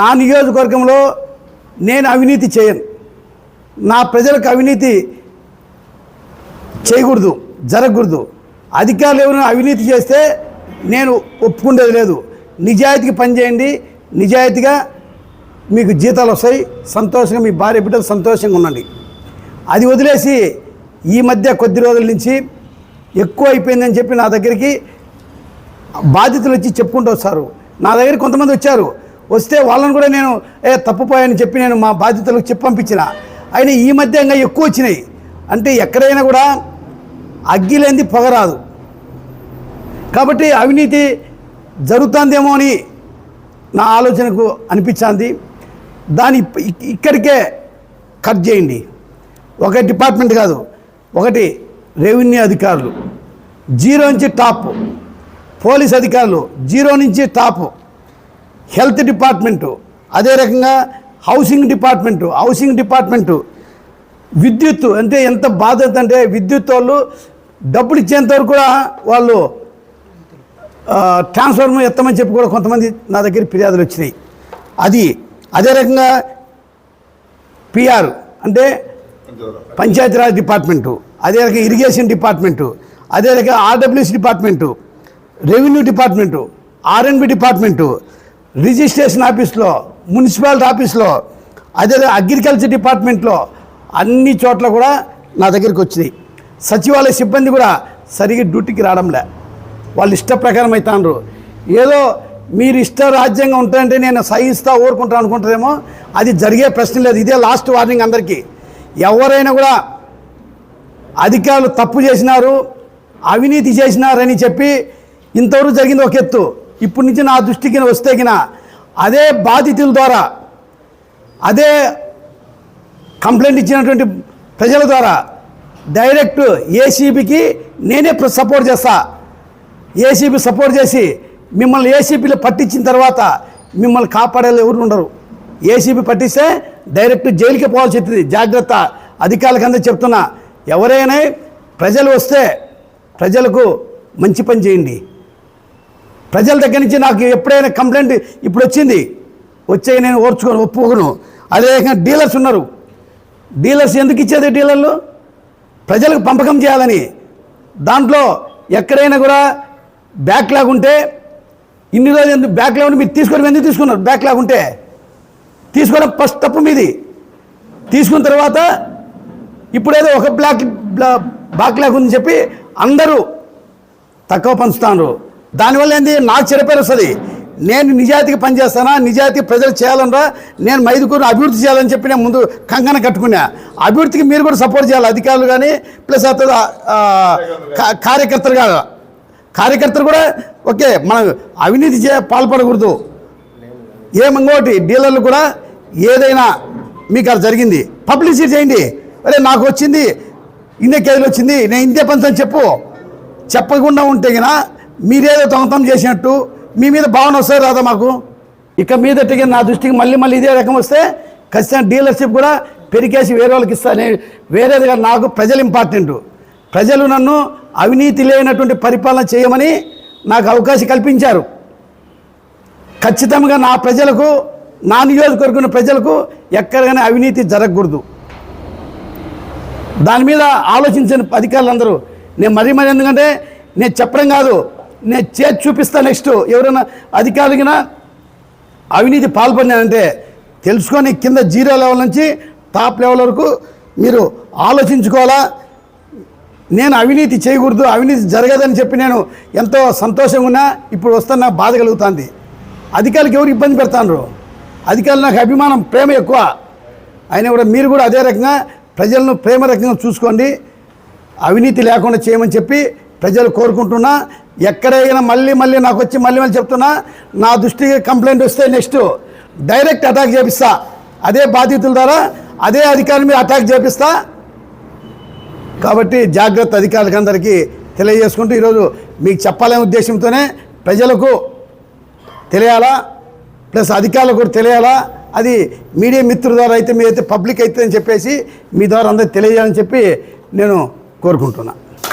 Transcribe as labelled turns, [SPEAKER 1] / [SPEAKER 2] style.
[SPEAKER 1] నా నియోజకవర్గంలో నేను అవినీతి చేయను. నా ప్రజలకు అవినీతి చేయకూడదు జరగకూడదు. అధికారులు ఎవరైనా అవినీతి చేస్తే నేను ఒప్పుకుండేది లేదు. నిజాయితీకి పనిచేయండి నిజాయితీగా మీకు జీతాలు వస్తాయి. సంతోషంగా మీ భార్య బిడ్డలు సంతోషంగా ఉండండి. అది వదిలేసి ఈ మధ్య కొద్ది రోజుల నుంచి ఎక్కువ అయిపోయిందని చెప్పి నా దగ్గరికి బాధితులు వచ్చి చెప్పుకుంటూ వస్తారు. నా దగ్గర కొంతమంది వచ్చారు. వస్తే వాళ్ళని కూడా నేను ఏ తప్పుపోయాని చెప్పి నేను మా బాధ్యతలకు చెప్పి పంపించిన. అయినా ఈ మధ్య ఇంకా ఎక్కువ వచ్చినాయి. అంటే ఎక్కడైనా కూడా అగ్గి లేనిది పొగరాదు కాబట్టి అవినీతి జరుగుతుందేమో అని నా ఆలోచనకు అనిపించింది. దాని ఇక్కడికే కట్ చేయండి. ఒక డిపార్ట్మెంట్ కాదు ఒకటి రెవెన్యూ అధికారులు. జీరో నుంచి టాప్. పోలీస్ అధికారులు జీరో నుంచి టాప్. హెల్త్ డిపార్ట్మెంటు అదే రకంగా హౌసింగ్ డిపార్ట్మెంటు హౌసింగ్ డిపార్ట్మెంటు విద్యుత్ అంటే ఎంత బాధ్యత అంటే విద్యుత్ వాళ్ళు డబ్బులు ఇచ్చేంత వరకు కూడా వాళ్ళు ట్రాన్స్ఫార్మర్ ఎత్తమని చెప్పి కూడా కొంతమంది నా దగ్గర ఫిర్యాదులు వచ్చినాయి. అది అదే రకంగా పిఆర్ అంటే పంచాయతీరాజ్ డిపార్ట్మెంటు అదే రకంగా ఇరిగేషన్ డిపార్ట్మెంటు అదే రకంగా RWC department revenue department RNB department registration ఆఫీస్లో మున్సిపాలిటీ ఆఫీస్లో అదే అగ్రికల్చర్ డిపార్ట్మెంట్లో అన్ని చోట్ల కూడా నా దగ్గరికి వచ్చినాయి. సచివాలయ సిబ్బంది కూడా సరిగ్గా డ్యూటీకి రావడంలే. వాళ్ళు ఇష్ట ప్రకారం అవుతాండ్రు ఏదో మీరు ఇష్ట రాజ్యంగా ఉంటారంటే నేను సహిస్తా ఊరుకుంటా అనుకుంటారేమో అది జరిగే ప్రశ్న లేదు. ఇదే లాస్ట్ వార్నింగ్ అందరికీ. ఎవరైనా కూడా అధికారులు తప్పు చేసినారు అవినీతి చేసినారని చెప్పి ఇంతవరకు జరిగింది ఒక ఎత్తు. ఇప్పటి నుంచి నా దృష్టికి వస్తే గిన అదే బాధితుల ద్వారా అదే కంప్లైంట్ ఇచ్చినటువంటి ప్రజల ద్వారా డైరెక్ట్ ఏసీబీకి నేనే సపోర్ట్ చేస్తా. ఏసీబీ సపోర్ట్ చేసి మిమ్మల్ని ఏసీబీలో పట్టించిన తర్వాత మిమ్మల్ని కాపాడేలా ఎవరు ఉండరు. ఏసీబీ పట్టిస్తే డైరెక్ట్ జైలుకి పోవాల్సి వస్తుంది. జాగ్రత్త అధికారులకు అందరూ చెప్తున్నా ఎవరైనా ప్రజలు వస్తే ప్రజలకు మంచి పని చేయండి. ప్రజల దగ్గర నుంచి నాకు ఎప్పుడైనా కంప్లైంట్ ఇప్పుడు వచ్చింది. వచ్చే నేను ఓర్చుకొని ఒప్పుకోను. అదేవిధంగా డీలర్స్ ఉన్నారు. డీలర్స్ ఎందుకు ఇచ్చేది డీలర్లు? ప్రజలకు పంపకం చేయాలని. దాంట్లో ఎక్కడైనా కూడా బ్యాక్లాగ్ ఉంటే ఇన్ని రోజులు ఎందుకు బ్యాక్లాగ్ ఉంటే మీరు తీసుకొని ఎందుకు తీసుకున్నారు? బ్యాక్లాగ్ ఉంటే. తీసుకోవడం ఫస్ట్ తప్పు మీది. తీసుకున్న తర్వాత ఇప్పుడేదో ఒక బ్లాక్ బ్లా- బ్యాక్లాగ్ ఉందని చెప్పి అందరూ తక్కువ పంచుతాను దానివల్ల ఏంది? నాకు చెరపేరు వస్తుంది. నేను నిజాయితీగా పనిచేస్తానా? నిజాయితీ ప్రజలు చేయాలనరా? నేను మైదుకూరు అభివృద్ధి చేయాలని చెప్పి నేను ముందు కంకణ కట్టుకున్నా. అభివృద్ధికి మీరు కూడా సపోర్ట్ చేయాలి. అధికారులు కానీ ప్లస్ అతను కార్యకర్తలు కాదు. కార్యకర్తలు కూడా ఓకే మనం అవినీతి చే పాల్పడకూడదు. ఏమంగోటి డీలర్లు కూడా ఏదైనా మీకు అది జరిగింది. పబ్లిసిటీ చేయండి. అరే నాకు వచ్చింది ఇన్నే కేజీలు వచ్చింది నేను ఇంతే పంచని చెప్పు. చెప్పకుండా ఉంటే గిన మీరేదో దొంగతనం చేసినట్టు మీ మీద భావన వస్తుంది రాదా మాకు? ఇక మీదటికి నా దృష్టికి మళ్ళీ మళ్ళీ ఇదే రకం వస్తే ఖచ్చితంగా డీలర్షిప్ కూడా పెరికేసి వేరే వాళ్ళకి ఇస్తాను వేరేదిగా నాకు ప్రజలు ఇంపార్టెంట్. ప్రజలు నన్ను అవినీతి లేనటువంటి పరిపాలన చేయమని నాకు అవకాశం కల్పించారు. ఖచ్చితంగా నా ప్రజలకు నా నియోజకవర్గం ప్రజలకు ఎక్కడైనా అవినీతి జరగకూడదు. దాని మీద ఆలోచించిన అధికారులందరూ నేను మరీ మరీ ఎందుకంటే నేను చెప్పడం కాదు నేను చేతి చూపిస్తా నెక్స్ట్. ఎవరైనా అధికారులకినా అవినీతి పాల్పడినానంటే తెలుసుకొని కింద జీరో లెవెల్ నుంచి టాప్ లెవెల్ వరకు మీరు ఆలోచించుకోవాలా? నేను అవినీతి చేయకూడదు అవినీతి జరగదని చెప్పి నేను ఎంతో సంతోషంగా ఉన్నా ఇప్పుడు వస్తున్న బాధ కలుగుతుంది. అధికారులకు ఎవరు ఇబ్బంది పెడతాను అధికారులు నాకు అభిమానం ప్రేమ ఎక్కువ. అయినా కూడా మీరు కూడా అదే రకంగా ప్రజలను ప్రేమ రకంగా చూసుకోండి. అవినీతి లేకుండా చేయమని చెప్పి ప్రజలు కోరుకుంటున్నా. ఎక్కడైనా మళ్ళీ మళ్ళీ నాకు వచ్చి మళ్ళీ మళ్ళీ చెప్తున్నా నా దృష్టికి కంప్లైంట్ వస్తే నెక్స్ట్ డైరెక్ట్ అటాక్ చేపిస్తా. అదే బాధితుల ద్వారా అదే అధికారుల మీద అటాక్ చేపిస్తా. కాబట్టి జాగ్రత్త అధికారులకు అందరికీ తెలియజేసుకుంటూ ఈరోజు మీకు చెప్పాలనే ఉద్దేశంతోనే ప్రజలకు తెలియాలా ప్లస్ అధికారులకు కూడా తెలియాలా అది మీడియా మిత్రుల ద్వారా అయితే మీరైతే పబ్లిక్ అయితే అని చెప్పేసి మీ ద్వారా అందరికి తెలియజేయాలని చెప్పి నేను కోరుకుంటున్నా.